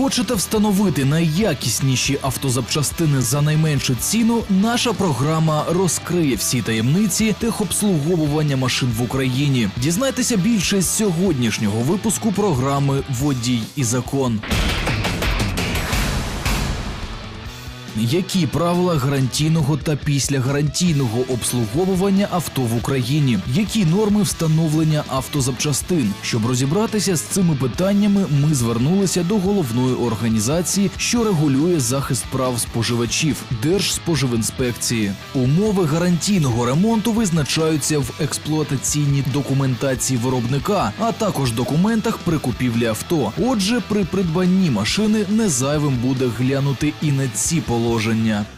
Хочете встановити найякісніші автозапчастини за найменшу ціну? Наша програма розкриє всі таємниці техобслуговування машин в Україні. Дізнайтеся більше з сьогоднішнього випуску програми Водій і закон. Які правила гарантійного та післягарантійного обслуговування авто в Україні? Які норми встановлення автозапчастин? Щоб розібратися з цими питаннями, ми звернулися до головної організації, що регулює захист прав споживачів Держспоживінспекції. Умови гарантійного ремонту визначаються в експлуатаційній документації виробника, а також документах при купівлі авто. Отже, при придбанні машини не зайвим буде глянути і на ці положення.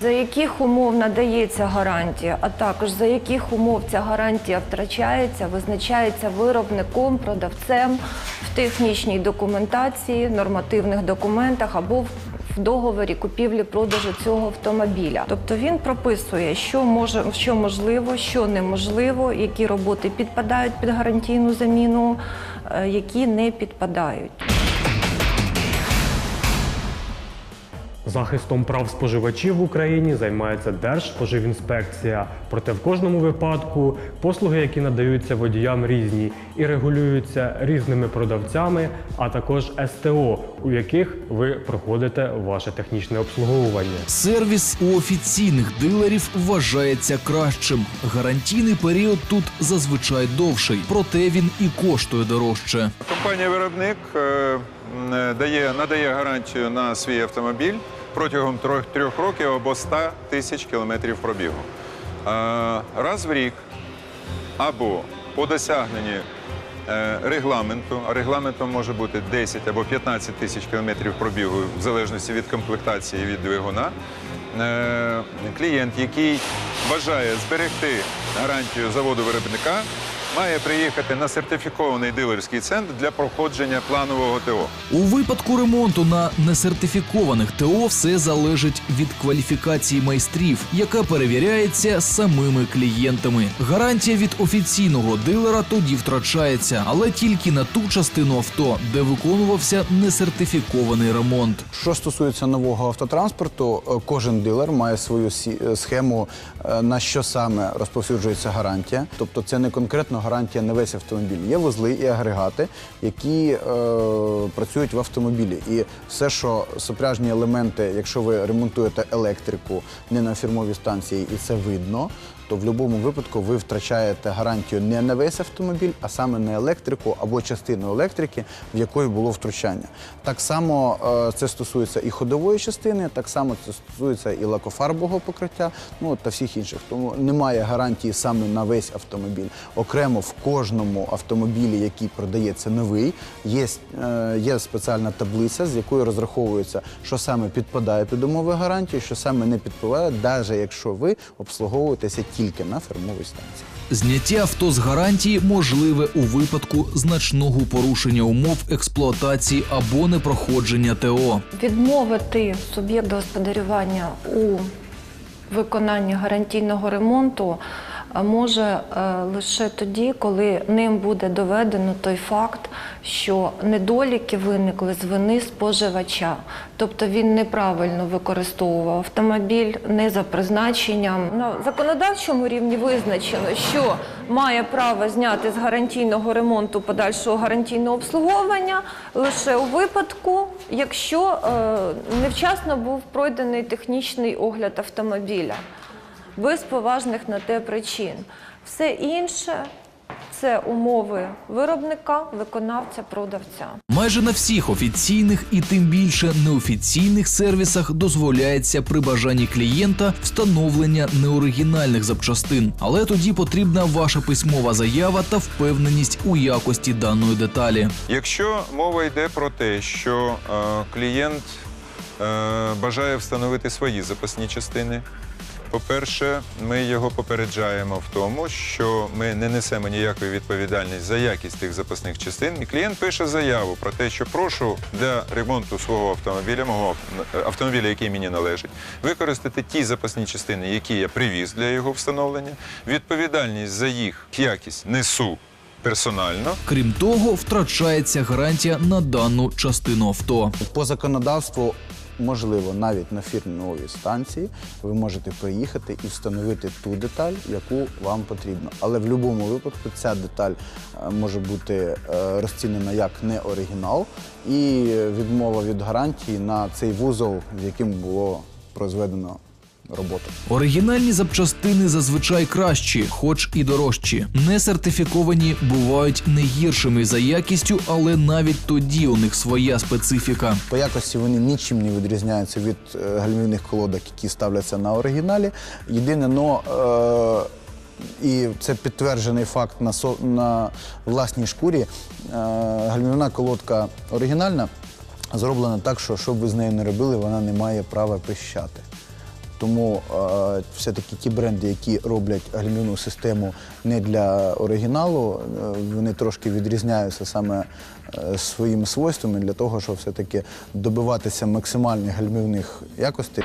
За яких умов надається гарантія, а також за яких умов ця гарантія втрачається, визначається виробником, продавцем в технічній документації, нормативних документах або в в договорі купівлі-продажу цього автомобіля. Тобто він прописує, що може, що можливо, що неможливо, які роботи підпадають під гарантійну заміну, е, які не підпадають. Захистом прав споживачів в Україні займається Держспоживінспекція. Проте в кожному випадку послуги, які надаються водіям, різні і регулюються різними продавцями, а також СТО, у яких ви проходите ваше технічне обслуговування. Сервіс у офіційних дилерів вважається кращим. Гарантійний період тут зазвичай довший, проте він і коштує дорожче. Компанія-виробник е, м, е, дає, надає гарантію на свій автомобіль протягом трьох, трьох років або 100 тисяч кілометрів пробігу. Е, Раз в рік або по досягненні е, регламенту, а регламентом може бути 10 або 15 тисяч кілометрів пробігу, в залежності від комплектації від двигуна. Е, Клієнт, який бажає зберегти гарантію заводу виробника, має приїхати на сертифікований дилерський центр для проходження планового ТО. У випадку ремонту на несертифікованих ТО все залежить від кваліфікації майстрів, яка перевіряється самими клієнтами. Гарантія від офіційного дилера тоді втрачається, але тільки на ту частину авто, де виконувався несертифікований ремонт. Що стосується нового автотранспорту, е, кожен дилер має свою е, схему, е, на що саме розповсюджується гарантія. Тобто це не конкретно гарантія на весь автомобіль. Є вузли і агрегати, які е, працюють в автомобілі. І все, що супряжні елементи, якщо ви ремонтуєте електрику не на фірмовій станції, і це видно. То в будь-якому випадку ви втрачаєте гарантію не на весь автомобіль, а саме на електрику або частину електрики, в якої було втручання. Так само е, це стосується і ходової частини, так само це стосується і лакофарбового покриття, ну та всіх інших. Тому немає гарантії саме на весь автомобіль. Окремо в кожному автомобілі, який продається новий, є, е, є спеціальна таблиця, з якою розраховується, що саме підпадає під умови гарантії, що саме не підпадає, навіть якщо ви обслуговуєтеся тільки на фермовій станції. Зняття авто з гарантії можливе у випадку значного порушення умов експлуатації або непроходження ТО. Відмовити суб'єкт господарювання у виконанні гарантійного ремонту може е, лише тоді, коли ним буде доведено той факт, що недоліки виникли з вини споживача. Тобто він неправильно використовував автомобіль не за призначенням. На законодавчому рівні визначено, що має право зняти з гарантійного ремонту подальшого гарантійного обслуговування лише у випадку, якщо е, невчасно був пройдений технічний огляд автомобіля без поважних на те причин. Все інше це умови виробника, виконавця, продавця. Майже на всіх офіційних і тим більше неофіційних сервісах дозволяється при бажанні клієнта встановлення неоригінальних запчастин, але тоді потрібна ваша письмова заява та впевненість у якості даної деталі. Якщо мова йде про те, що е, клієнт е, бажає встановити свої запасні частини, по-перше, ми його попереджаємо в тому, що ми не несемо ніякої відповідальності за якість тих запасних частин. І клієнт пише заяву про те, що прошу для ремонту свого автомобіля, мого автомобіля, який мені належить, використати ті запасні частини, які я привіз для його встановлення. Відповідальність за їх якість несу персонально. Крім того, втрачається гарантія на дану частину авто. По законодавству можливо навіть на фірмовій станції ви можете приїхати і встановити ту деталь, яку вам потрібно. Але в будь-якому випадку ця деталь е, може бути е, розцінена як не оригінал, і відмова від гарантії на цей вузол, з яким було прозведено роботу. Оригінальні запчастини зазвичай кращі, хоч і дорожчі. Не сертифіковані бувають не гіршими за якістю, але навіть тоді у них своя специфіка. По якості вони нічим не відрізняються від е, гальмівних колодок, які ставляться на оригіналі. Єдине, но, е, і це підтверджений факт на, со, на власній шкурі. Е, гальмівна колодка оригінальна зроблена так, що що б ви з нею не робили, вона не має права пищати. Тому е, все-таки ті бренди, які роблять гальмівну систему не для оригіналу, е, вони трошки відрізняються саме е, своїми свойствами для того, щоб все-таки добиватися максимальних гальмівних якостей.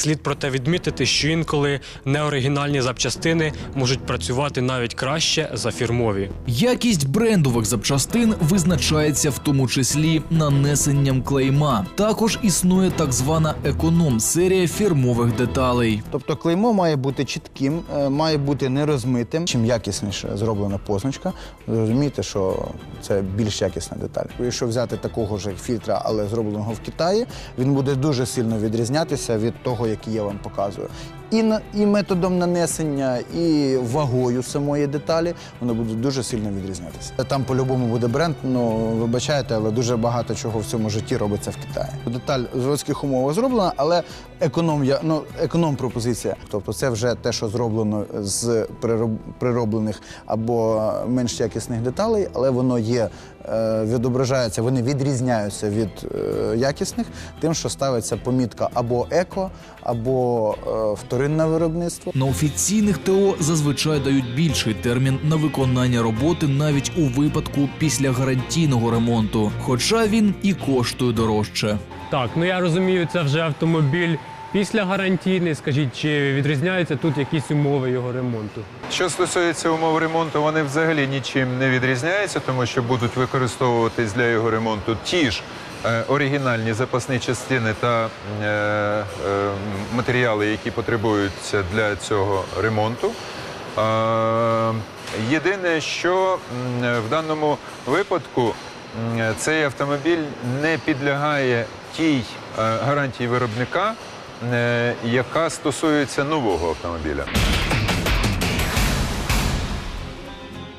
Слід проте відмітити, що інколи неоригінальні запчастини можуть працювати навіть краще за фірмові. Якість брендових запчастин визначається в тому числі нанесенням клейма. Також існує так звана економ-серія фірмових деталей. Тобто клеймо має бути чітким, е, має бути нерозмитим. Чим якісніше зроблена позначка, розумієте, що це більш якісна деталь. Якщо взяти такого ж фільтра, але зробленого в Китаї, він буде дуже сильно відрізнятися від того, який я вам показую. І, на, і методом нанесення, і вагою самої деталі воно буде дуже сильно відрізнятися. Там по-любому буде бренд, ну вибачайте, але дуже багато чого в цьому житті робиться в Китаї. Деталь в заводських умовах зроблена, але економ, я- ну, економ пропозиція. Тобто це вже те, що зроблено з прироб- прироблених або менш якісних деталей, але воно є, е, відображається, вони відрізняються від е, якісних, тим, що ставиться помітка або еко, або е, вторинне виробництво. На офіційних ТО зазвичай дають більший термін на виконання роботи навіть у випадку після гарантійного ремонту, хоча він і коштує дорожче. Так, ну я розумію, це вже автомобіль після гарантійний. Скажіть, чи відрізняються тут якісь умови його ремонту? Що стосується умов ремонту, вони взагалі нічим не відрізняються, тому що будуть використовуватись для його ремонту ті ж е, оригінальні запасні частини та е, е, матеріали, які потребуються для цього ремонту. Е, єдине, що в даному випадку цей автомобіль не підлягає тій е, гарантії виробника, яка стосується нового автомобіля.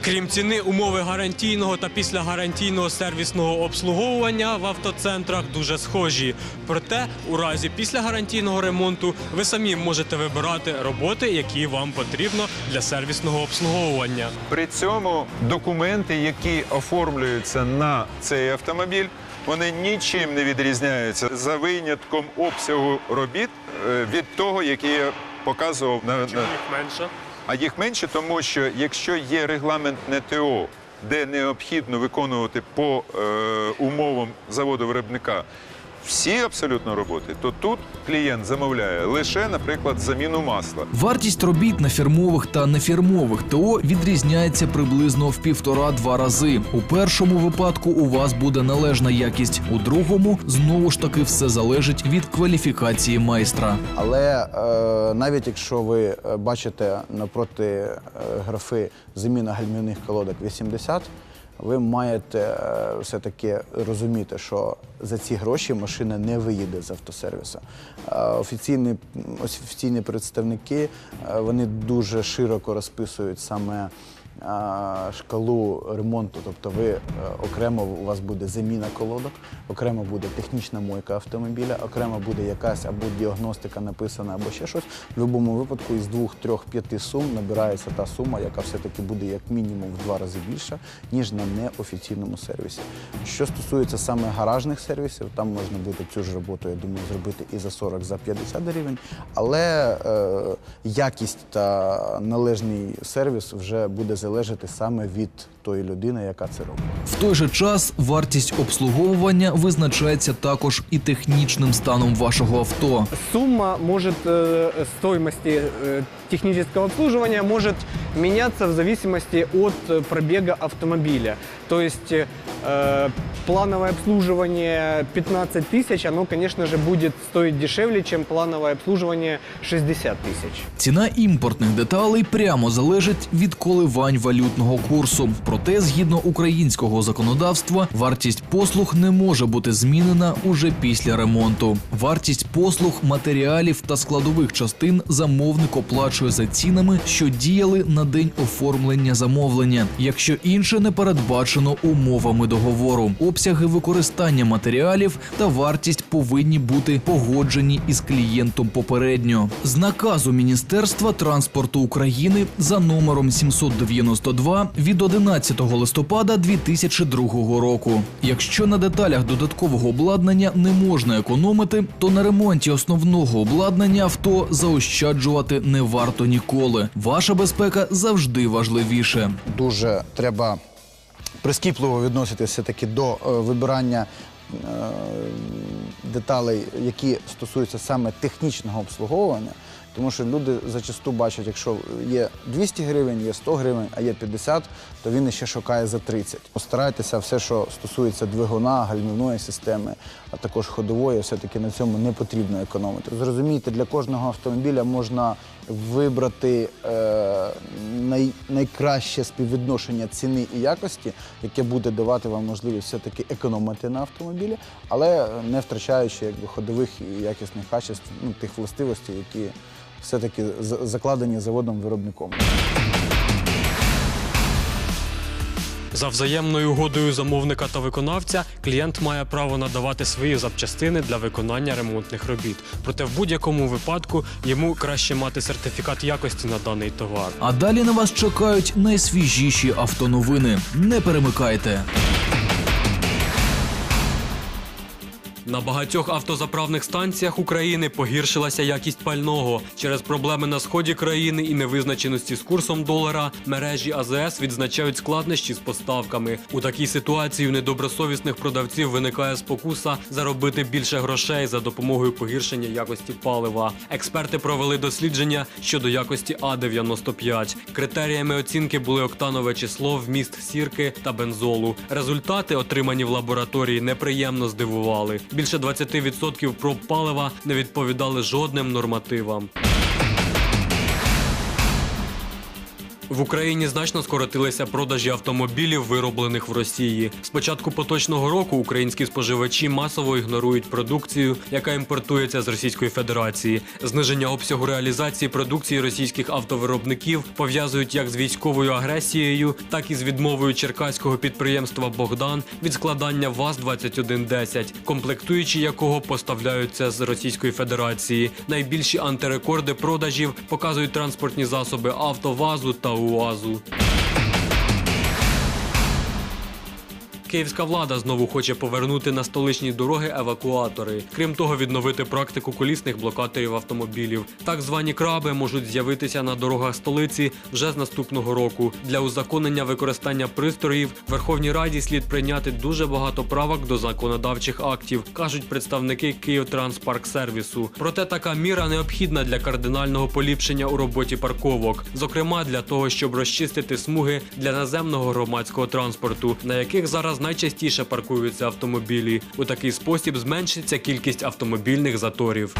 Крім ціни, умови гарантійного та післягарантійного сервісного обслуговування в автоцентрах дуже схожі. Проте, у разі післягарантійного ремонту ви самі можете вибирати роботи, які вам потрібно для сервісного обслуговування. При цьому документи, які оформлюються на цей автомобіль, вони нічим не відрізняються за винятком обсягу робіт е, від того, який я показував на, на менше. А їх менше, тому що якщо є регламентне ТО, де необхідно виконувати по е, умовам заводу виробника всі абсолютно роботи, то тут клієнт замовляє лише, наприклад, заміну масла. Вартість робіт на фірмових та нефірмових ТО відрізняється приблизно в півтора-два рази. У першому випадку у вас буде належна якість, у другому знову ж таки все залежить від кваліфікації майстра. Але е, навіть якщо ви е, бачите напроти е, графи заміна гальмівних колодок 80, ви маєте е, все-таки розуміти, що за ці гроші машина не виїде з автосервісу. Е, офіційні, офіційні представники е, вони дуже широко розписують саме шкалу ремонту. Тобто ви е, окремо у вас буде заміна колодок, окремо буде технічна мойка автомобіля, окремо буде якась або діагностика написана, або ще щось. В будь-якому випадку із двох, трьох, п'яти сум набирається та сума, яка все-таки буде як мінімум в два рази більша, ніж на неофіційному сервісі. Що стосується саме гаражних сервісів, там можна буде цю ж роботу, я думаю, зробити і за 40, за 50 гривень, але е, якість та належний сервіс вже буде залежати саме від тої людини, яка це робить. В той же час вартість обслуговування визначається також і технічним станом вашого авто. Сумма может э, стоимости э, технического обслуживания может меняться в зависимости от э, пробега автомобиля. То есть э, плановое обслуживание 15 тысяч, оно, конечно же, будет стоить дешевле, чем плановое обслуживание 60 тысяч. Ціна імпортних деталей прямо залежить від коливань валютного курсу. Проте, згідно українського законодавства, вартість послуг не може бути змінена уже після ремонту. Вартість послуг, матеріалів та складових частин замовник оплачує за цінами, що діяли на день оформлення замовлення, якщо інше не передбачено умовами договору. Обсяги використання матеріалів та вартість повинні бути погоджені із клієнтом попередньо. З наказу Міністерства транспорту України за номером 792 від 11 листопада 2002 року. Якщо на деталях додаткового обладнання не можна економити, то на ремонті основного обладнання авто заощаджувати не варто ніколи. Ваша безпека завжди важливіше. Дуже треба прискіпливо відноситися таки до е, вибирання е, деталей, які стосуються саме технічного обслуговування. Тому що люди зачасту бачать, якщо є 200 гривень, є 100 гривень, а є 50, то він ще шукає за 30. Постарайтеся все, що стосується двигуна, гальмівної системи, а також ходової, все-таки на цьому не потрібно економити. Зрозумійте, для кожного автомобіля можна вибрати е, най, найкраще співвідношення ціни і якості, яке буде давати вам можливість все-таки економити на автомобілі, але не втрачаючи якби, ходових і якісних качеств, ну, тих властивостей, які все-таки закладені заводом-виробником. За взаємною угодою замовника та виконавця клієнт має право надавати свої запчастини для виконання ремонтних робіт. Проте в будь-якому випадку йому краще мати сертифікат якості на даний товар. А далі на вас чекають найсвіжіші автоновини. Не перемикайте. На багатьох автозаправних станціях України погіршилася якість пального. Через проблеми на сході країни і невизначеності з курсом долара мережі АЗС відзначають складнощі з поставками. У такій ситуації у недобросовісних продавців виникає спокуса заробити більше грошей за допомогою погіршення якості палива. Експерти провели дослідження щодо якості А95. Критеріями оцінки були октанове число, вміст сірки та бензолу. Результати, отримані в лабораторії, неприємно здивували. Більше 20% про палива не відповідали жодним нормативам. В Україні значно скоротилися продажі автомобілів, вироблених в Росії. З початку поточного року українські споживачі масово ігнорують продукцію, яка імпортується з Російської Федерації. Зниження обсягу реалізації продукції російських автовиробників пов'язують як з військовою агресією, так і з відмовою черкаського підприємства Богдан від складання ВАЗ-2110, комплектуючі якого поставляються з Російської Федерації. Найбільші антирекорди продажів показують транспортні засоби АвтоВАЗу та o Oslo. Київська влада знову хоче повернути на столичні дороги евакуатори. Крім того, відновити практику колісних блокаторів автомобілів. Так звані краби можуть з'явитися на дорогах столиці вже з наступного року. Для узаконення використання пристроїв Верховній Раді слід прийняти дуже багато правок до законодавчих актів, кажуть представники Київтранспарксервісу. Проте така міра необхідна для кардинального поліпшення у роботі парковок, зокрема для того, щоб розчистити смуги для наземного громадського транспорту, на яких зараз найчастіше паркуються автомобілі. У такий спосіб зменшиться кількість автомобільних заторів.